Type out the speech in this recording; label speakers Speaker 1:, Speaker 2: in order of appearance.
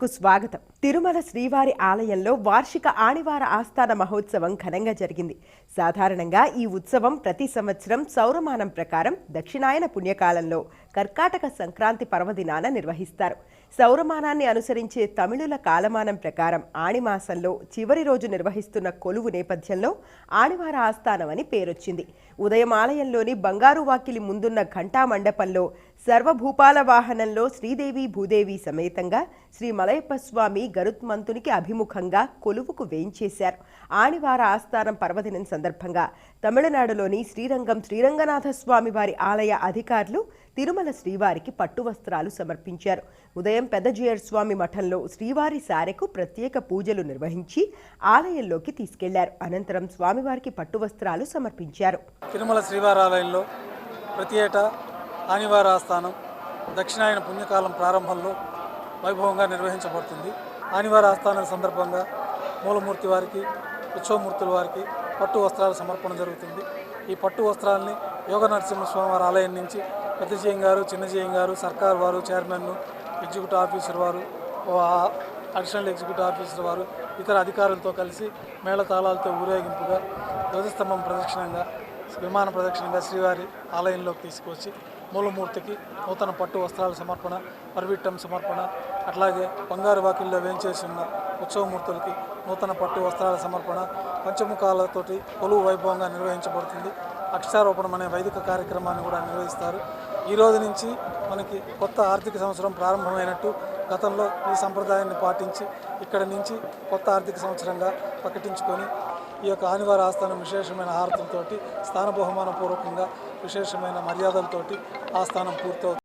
Speaker 1: కు స్వాగతం. తిరుమల శ్రీవారి ఆలయంలో వార్షిక ఆణివార ఆస్థాన మహోత్సవం ఘనంగా జరిగింది. సాధారణంగా ఈ ఉత్సవం ప్రతి సంవత్సరం సౌరమానం ప్రకారం దక్షిణాయన పుణ్యకాలంలో కర్కాటక సంక్రాంతి పర్వదినాన నిర్వహిస్తారు. సౌరమానాన్ని అనుసరించే తమిళుల కాలమానం ప్రకారం ఆణిమాసంలో చివరి రోజు నిర్వహిస్తున్న కొలువు నేపథ్యంలో ఆణివార ఆస్థానం అని పేరొచ్చింది. ఉదయం ఆలయంలోని బంగారు వాకిలి ముందున్న ఘంటా మండపంలో సర్వభూపాల వాహనంలో శ్రీదేవి భూదేవి సమేతంగా శ్రీ మలయప్ప స్వామి గరుత్మంతునికి అభిముఖంగా కొలువుకు వేయించేశారు. ఆణివార ఆస్థానం పర్వదినం సందర్భంగా తమిళనాడులోని శ్రీరంగం శ్రీరంగనాథ స్వామి వారి ఆలయ అధికారులు తిరుమల శ్రీవారికి పట్టు వస్త్రాలు సమర్పించారు. ఉదయం పెద్దజీయర్ స్వామి మఠంలో శ్రీవారి సారెకు ప్రత్యేక పూజలు నిర్వహించి ఆలయంలోకి తీసుకెళ్ళారు. అనంతరం స్వామివారికి పట్టు వస్త్రాలు సమర్పించారు.
Speaker 2: తిరుమల శ్రీవారాలయంలో ప్రతి ఏటా ఆనివార ఆస్థానం దక్షిణాయన పుణ్యకాలం ప్రారంభంలో వైభవంగా నిర్వహించబడుతుంది. ఆనివార ఆస్థానం సందర్భంగా మూలమూర్తి వారికి ఉత్సవమూర్తుల వారికి పట్టు వస్త్రాల సమర్పణ జరుగుతుంది. ఈ పట్టు వస్త్రాలని యోగ నరసింహస్వామి వారి ఆలయం నుంచి పెద్ద గారు చిన్న గారు సర్కార్ వారు చైర్మన్ ఎగ్జిక్యూటివ్ ఆఫీసర్ వారు అడిషనల్ ఎగ్జిక్యూటివ్ ఆఫీసర్ వారు ఇతర అధికారులతో కలిసి మేళతాళాలతో ఊరేగింపుగా ధ్వజస్తంభం ప్రదక్షిణంగా విమాన ప్రదక్షిణంగా శ్రీవారి ఆలయంలోకి తీసుకొచ్చి మూలమూర్తికి నూతన పట్టు వస్త్రాల సమర్పణ పర్విట్టం సమర్పణ అట్లాగే బంగారు వాకిల్లో వేంచేసి ఉన్న ఉత్సవమూర్తులకి నూతన పట్టు వస్త్రాల సమర్పణ పంచముఖాలతోటి కొలువు వైభవంగా నిర్వహించబడుతుంది. అక్షరారోపణం అనే వైదిక కార్యక్రమాన్ని కూడా నిర్వహిస్తారు. ఈ రోజు నుంచి మనకి కొత్త ఆర్థిక సంవత్సరం ప్రారంభమైనట్టు గతంలో ఈ సంప్రదాయాన్ని పాటించి ఇక్కడ నుంచి కొత్త ఆర్థిక సంవత్సరంగా ప్రకటించుకొని ఈ యొక్క ఆనివార ఆస్థానం విశేషమైన హారతులతోటి స్థాన బహుమాన పూర్వకంగా విశేషమైన మర్యాదలతోటి ఆస్థానం పూర్తవుతుంది.